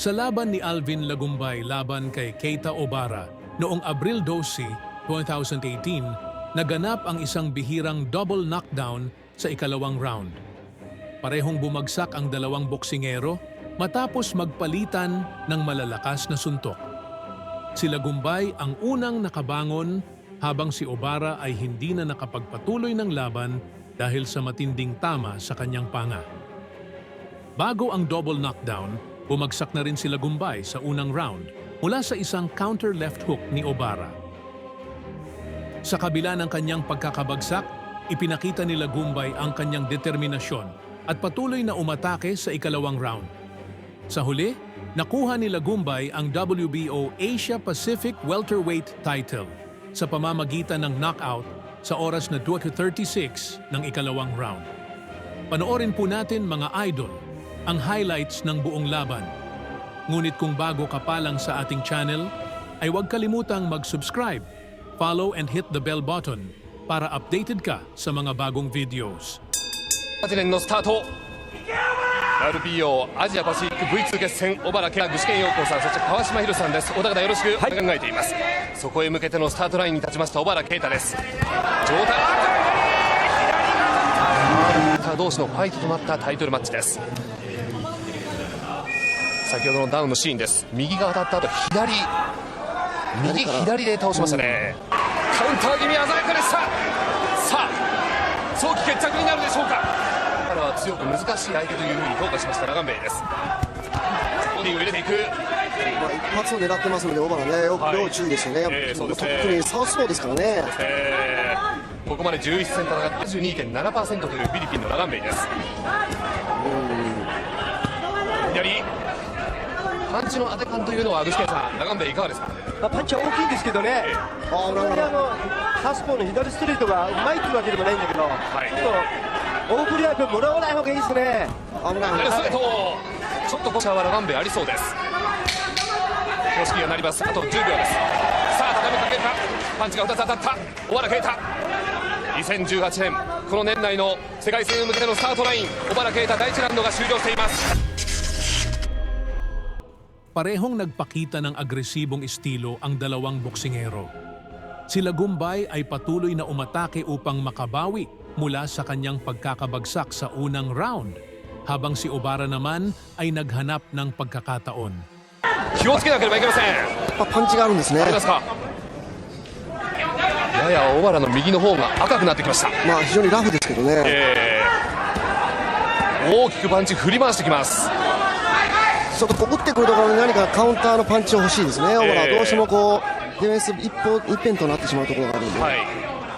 Sa laban ni Alvin Lagumbay laban kay Keita Obara noong Abril 12, 2018, naganap ang isang bihirang double knockdown sa ikalawang round. Parehong bumagsak ang dalawang boksingero matapos magpalitan ng malalakas na suntok. Si Lagumbay ang unang nakabangon habang si Obara ay hindi na nakapagpatuloy ng laban dahil sa matinding tama sa kanyang panga. Bago ang double knockdown, bumagsak na rin si Lagumbay sa unang round mula sa isang counter left hook ni Obara. Sa kabila ng kanyang pagkakabagsak, ipinakita ni Lagumbay ang kanyang determinasyon at patuloy na umatake sa ikalawang round. Sa huli, nakuha ni Lagumbay ang WBO Asia Pacific Welterweight title sa pamamagitan ng knockout sa oras na 2.36 ng ikalawang round. Panoorin po natin mga idol ang highlights ng buong laban. Ngunit kung bago ka pa lang sa ating channel, ay huwag kalimutang mag-subscribe, follow and hit the bell button para updated ka sa mga bagong videos. 8年のスタート RPO アジアパシフィック V2 決戦小原健具志堅陽子さんそして川島博さんです小高田よろしく考えています、そこへ向けてのスタートラインに立ちました小原啓太です状態さあ同士のファイトとなったタイトルマッチです 先ほどのダウンのシーンです。右が当たった後左右左で倒しましたね、カウンター気味鮮やかでした。さあ早期決着になるでしょうか。からは強く難しい相手というふうに評価しましたラガンベイです。ボディを入れていく。まあ、一発を狙ってますので、小原ね、よくはい。要注意ですよね、ええそうですね。特にサウスポーですからね、えーここまで11戦戦って22.7%というフィリピンのラガンベイです。左パンチの当て感というのは具志堅さん。ラガンベイいかがですか？まあ、パンチは大きいんですけどね、あ本当にあのサウスポーの左ストレートがうまいっていうわけでもないんだけど、い。ちょっと大振りはもらわない方がいいですね。危ない、左ストレートちょっとこちらはラガンベイありそうです。公式がなります。あと10秒です。さあ畳みかけるかパンチが2つ当たった。小原啓太。2018年この年内の世界戦へ向けてのスタートライン。小原啓太第1ラウンドが終了しています Parehong nagpakita ng agresibong estilo ang dalawang boksingero. Si Lagumbay ay patuloy na umatake upang makabawi mula sa kanyang pagkakabagsak sa unang round, habang si Obara naman ay naghanap ng pagkakataon. 気をつけなければいけませんやっぱパンチがあるんですねあり、ますかやや小原の右の方が赤くなってきました、まあ、非常にラフですけどね、えー大きくパンチ振り回してきます ちょっとこう打ってくるところに何かカウンターのパンチを欲しいですね、小原はええどうしてもこうディフェンス一歩一辺となってしまうところがあるんで、はい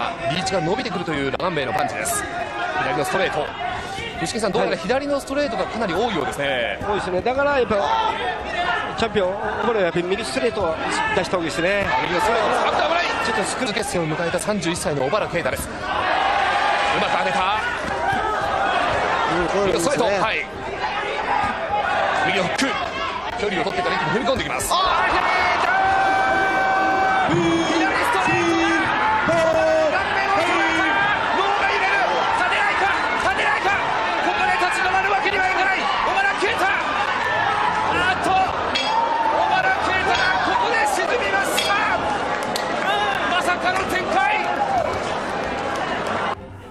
あリーチが伸びてくるというラガンベイのパンチです。左のストレート。具志堅さんどうやら左のストレートがかなり多いようですね、多いですね。だからやっぱチャンピオン、これやっぱり右ストレートを出した方がいいですね。右のストレート危ない。ちょっとスクール決戦を迎えた31歳の小原啓太です。うまく当てた。うんこういう右のストレート、はい距離を取ってから一気に踏み込んできます。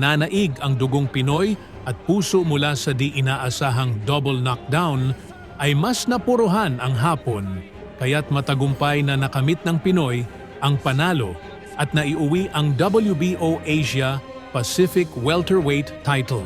Nanaig ang dugong Pinoy at puso mula sa di inaasahang double knockdown ay mas napuruhan ang hapon kaya't matagumpay na nakamit ng Pinoy ang panalo at naiuwi ang WBO Asia Pacific Welterweight title.